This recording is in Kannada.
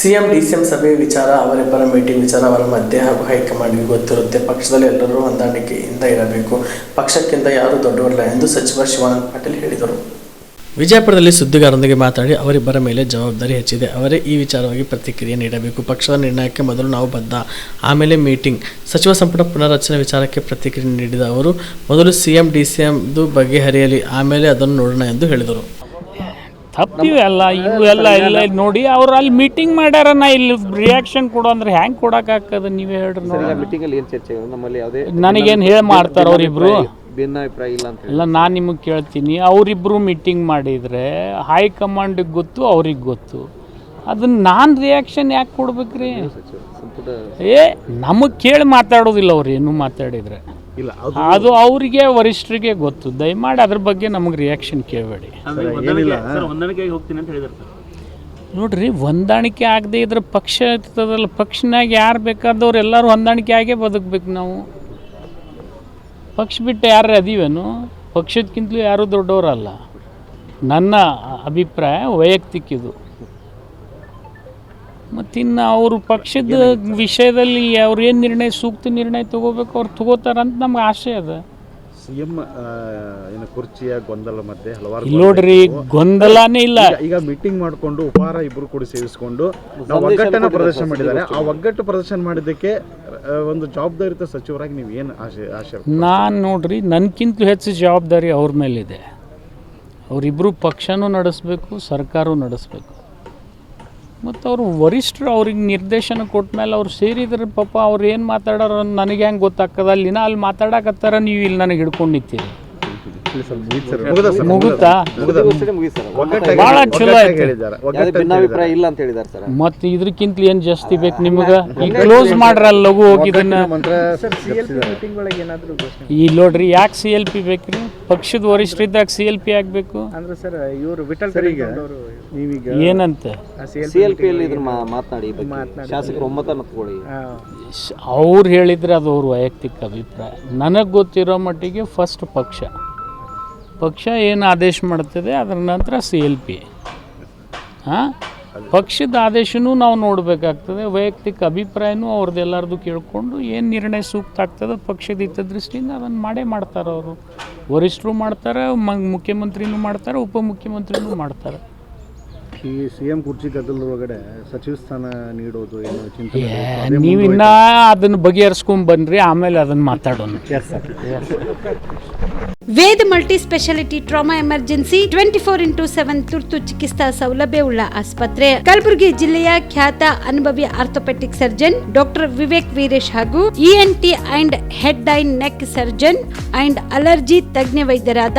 ಸಿಎಂ ಎಂ ಸಭೆ ವಿಚಾರ, ಅವರಿಬ್ಬರ ಮೀಟಿಂಗ್ ವಿಚಾರ, ಅವರ ಮಧ್ಯೆ ಹಾಗೂ ಹೈಕಮಾಂಡ್ಗೆ ಗೊತ್ತಿರುತ್ತೆ. ಪಕ್ಷದಲ್ಲಿ ಎಲ್ಲರೂ ಹೊಂದಾಣಿಕೆಯಿಂದ ಇರಬೇಕು. ಪಕ್ಷಕ್ಕಿಂತ ಯಾರೂ ದೊಡ್ಡವರಲ್ಲ ಎಂದು ಸಚಿವ ಶಿವಾನಂದ ಪಾಟೀಲ್ ಹೇಳಿದರು. ವಿಜಯಪುರದಲ್ಲಿ ಸುದ್ದಿಗಾರರೊಂದಿಗೆ ಮಾತನಾಡಿ ಅವರಿಬ್ಬರ ಮೇಲೆ ಜವಾಬ್ದಾರಿ ಹೆಚ್ಚಿದೆ. ಅವರೇ ಈ ವಿಚಾರವಾಗಿ ಪ್ರತಿಕ್ರಿಯೆ ನೀಡಬೇಕು. ಪಕ್ಷದ ನಿರ್ಣಯಕ್ಕೆ ಮೊದಲು ನಾವು ಬದ್ಧ. ಆಮೇಲೆ ಮೀಟಿಂಗ್. ಸಚಿವ ಸಂಪುಟ ಪುನರ್ರಚನೆ ವಿಚಾರಕ್ಕೆ ಪ್ರತಿಕ್ರಿಯೆ ನೀಡಿದ ಅವರು, ಮೊದಲು ಸಿಎಂ, ಡಿಸಿಎಂದು ಬಗೆಹರಿಯಲಿ, ಆಮೇಲೆ ಅದನ್ನು ನೋಡೋಣ ಎಂದು ಹೇಳಿದರು. ತಪ್ಪಿವೆಲ್ಲ ಇವು ಎಲ್ಲ ಎಲ್ಲ ನೋಡಿ ಅವ್ರು ಅಲ್ಲಿ ಮೀಟಿಂಗ್ ಮಾಡ್ಯಾರ ನಾ ಇಲ್ಲಿ ರಿಯಾಕ್ಷನ್ ಕೊಡು ಅಂದ್ರೆ ಹೆಂಗೆ ಕೊಡೋಕ್ಕಾಗ್ತದೆ ನೀವೇ ಹೇಳ್ರಿ ನೋಡಿ. ಮೀಟಿಂಗ್ ಅಲ್ಲಿ ಏನ್ ಚರ್ಚೆ ಆಗಿದೆ? ನಮ್ಮಲ್ಲಿ ಯಾವುದೇ ನನಗೇನು ಹೇಳಿ ಮಾಡ್ತಾರ ಅವ್ರಿಬ್ರು? ಭಿನ್ನಾಭಿಪ್ರಾಯ ಇಲ್ಲ ಅಂತ ಹೇಳಿ. ಇಲ್ಲ ನಾನು ನಿಮಗೆ ಕೇಳ್ತೀನಿ. ಅವರಿಬ್ರು ಮೀಟಿಂಗ್ ಮಾಡಿದರೆ ಹೈಕಮಾಂಡಿಗೆ ಗೊತ್ತು ಅವ್ರಿಗೆ ಗೊತ್ತು. ಅದನ್ನ ನಾನು ರಿಯಾಕ್ಷನ್ ಯಾಕೆ ಕೊಡ್ಬೇಕ್ರಿ? ಸಂಪುಟ ಏ ನಮಗೆ ಕೇಳಿ ಮಾತಾಡೋದಿಲ್ಲ ಅವ್ರು ಏನು ಮಾತಾಡಿದ್ರೆ. ಇಲ್ಲ ಅದು ಅವರಿಗೆ ವರಿಷ್ಠರಿಗೆ ಗೊತ್ತು. ದಯಮಾಡಿ ಅದ್ರ ಬಗ್ಗೆ ನಮಗೆ ರಿಯಾಕ್ಷನ್ ಕೇಳಬೇಡಿ. ಏನಿಲ್ಲ. ನೋಡ್ರಿ ಹೊಂದಾಣಿಕೆ ಆಗದೆ ಇದ್ರ ಪಕ್ಷ ಇರ್ತದಲ್ಲ ಪಕ್ಷನಾಗ ಯಾರು ಬೇಕಾದವ್ರು ಎಲ್ಲರೂ ಹೊಂದಾಣಿಕೆ ಆಗೇ ಬದುಕಬೇಕು ನಾವು. ಪಕ್ಷ ಬಿಟ್ಟು ಯಾರು ಅದೀವೇನು? ಪಕ್ಷದಕ್ಕಿಂತಲೂ ಯಾರೂ ದೊಡ್ಡವರಲ್ಲ. ನನ್ನ ಅಭಿಪ್ರಾಯ ವೈಯಕ್ತಿಕ ಇದು. ಮತ್ತಿನ್ನು ಅವರು ಪಕ್ಷದ ವಿಷಯದಲ್ಲಿ ಅವ್ರು ಏನು ನಿರ್ಣಯ ಸೂಕ್ತ ನಿರ್ಣಯ ತಗೋಬೇಕು ಅವ್ರು ತಗೋತಾರಂತ ನಮ್ಗೆ ಆಸೆ ಅದ. ಸಿಎಂ ಏನು ಕುರ್ಚಿಯ ಗೊಂದಲ ಮಧ್ಯೆ ಹಲವಾರು ನೋಡ್ರಿ ಗೊಂದಲನೇ ಇಲ್ಲ. ಈಗ- ಮೀಟಿಂಗ್ ಮಾಡಿಕೊಂಡು ಉಪಹಾರ ಇಬ್ರು ಕೂಡ ಸೇರಿಸಿಕೊಂಡು ನಾವು ಒಗ್ಗಟ್ಟನ್ನ ಪ್ರದರ್ಶನ ಮಾಡಿದ್ದಾರೆ. ಆ ಒಗ್ಗಟ್ಟು ಪ್ರದರ್ಶನ ಮಾಡಿದ್ದಕ್ಕೆ ಒಂದು ಜವಾಬ್ದಾರಿತ ಸಚಿವರಾಗಿ ನೀವು ಏನು ಆಶೆ ಆಶೆ ನಾನು ನೋಡ್ರಿ ನನಗಿಂತಲೂ ಹೆಚ್ಚು ಜವಾಬ್ದಾರಿ ಅವ್ರ ಮೇಲಿದೆ. ಅವರಿಬ್ಬರು ಪಕ್ಷನೂ ನಡೆಸಬೇಕು ಸರ್ಕಾರವೂ ನಡೆಸಬೇಕು. ಮತ್ತು ಅವರು ವರಿಷ್ಠರು ಅವ್ರಿಗೆ ನಿರ್ದೇಶನ ಕೊಟ್ಟ ಮೇಲೆ ಅವ್ರು ಸೇರಿದ್ರೆ ಪಾಪ ಅವ್ರು ಏನು ಮಾತಾಡೋರು ನನಗೆ ಹೆಂಗೆ ಗೊತ್ತಾಗ್ತದೆ? ಅಲ್ಲಿನ ಅಲ್ಲಿ ಮಾತಾಡಕತ್ತಾರ, ನೀವು ಇಲ್ಲಿ ನನಗೆ ಹಿಡ್ಕೊಂಡು ನಿಂತೀರಿ. ಮುಗುತ್ತಾ ಭಾಳ ಚಲೋ ಭಿನ್ನಾಭಿಪ್ರಾಯ ಇಲ್ಲ ಅಂತ ಸರ್. ಮತ್ತು ಏನು ಜಾಸ್ತಿ ಬೇಕು ನಿಮಗೆ? ಈ ಕ್ಲೋಸ್ ಮಾಡ್ರಲ್ಲ ಲಘು ಹೋಗಿದ್ದನ್ನ. ಈ ನೋಡ್ರಿ ಯಾಕೆ ಸಿ ಎಲ್ ಪಿ ಬೇಕ್ರಿ? ಪಕ್ಷದ ವರಿಷ್ಠರಿದ್ದಾಗ ಸಿ ಎಲ್ ಪಿ ಆಗ್ಬೇಕು? ಅಂದ್ರೆ ಸರ್ ಇವರು ವಿಠಲ್ ಸರ್ ಈಗ ನೀವೀಗ ಏನಂತ? ಸಿ ಎಲ್ ಪಿ ಅಲ್ಲಿ ಇದ್ರ ಮಾ- ಮಾತನಾಡಿ ಈ ಬಗ್ಗೆ. ಶಾಸಕರು ಒಮ್ಮತನ ತಗೊಳ್ಳಿ. ಅವ್ರು ಹೇಳಿದ್ರೆ ಅದು ಅವ್ರ ವೈಯಕ್ತಿಕ ಅಭಿಪ್ರಾಯ. ನನಗೆ ಗೊತ್ತಿರೋ ಮಟ್ಟಿಗೆ ಫಸ್ಟ್ ಪಕ್ಷ. ಪಕ್ಷ ಏನು ಆದೇಶ ಮಾಡ್ತದೆ, ಅದರ ನಂತರ ಸಿ ಎಲ್ ಪಿ ಹಾಂ? ಪಕ್ಷದ ಆದೇಶನೂ ನಾವು ನೋಡಬೇಕಾಗ್ತದೆ. ವೈಯಕ್ತಿಕ ಅಭಿಪ್ರಾಯನೂ ಅವ್ರದ್ದು ಎಲ್ಲರದು ಕೇಳಿಕೊಂಡು ಏನು ನಿರ್ಣಯ ಸೂಕ್ತ ಆಗ್ತದೆ ಪಕ್ಷದ ಹಿತದೃಷ್ಟಿಯಿಂದ ಅದನ್ನು ಮಾಡೇ ಮಾಡ್ತಾರೆ ಅವರು ವರಿಷ್ಠರು ಮಾಡ್ತಾರೆ ಮುಖ್ಯಮಂತ್ರಿನೂ ಮಾಡ್ತಾರೆ, ಉಪಮುಖ್ಯಮಂತ್ರಿನೂ ಮಾಡ್ತಾರೆ. ಈ ಸಿಎಂ ಕುರ್ಚಿ ಗದ್ದಲ ಒಳಗಡೆ ಸಚಿವ ಸ್ಥಾನ ನೀಡೋದು ಏನು ಚಿಂತನೆ ಇನ್ನ ಅದನ್ನ ಬಗೆಹರಿಸ್ಕೊಂಡ್ ಬನ್ರಿ ಆಮೇಲೆ ಅದನ್ನ ಮಾತಾಡೋಣ. Ved multi speciality trauma emergency twenty four into seven ತುರ್ತು ಚಿಕಿತ್ಸಾ ಸೌಲಭ್ಯವುಳ್ಳ ಆಸ್ಪತ್ರೆ. ಕಲಬುರಗಿ ಜಿಲ್ಲೆಯ ಖ್ಯಾತ ಅನುಭವಿ orthopaedic surgeon doctor Vivek Veeresh ಹಾಗೂ ENT and head and neck surgeon and allergy ತಜ್ಞ ವೈದ್ಯರಾದ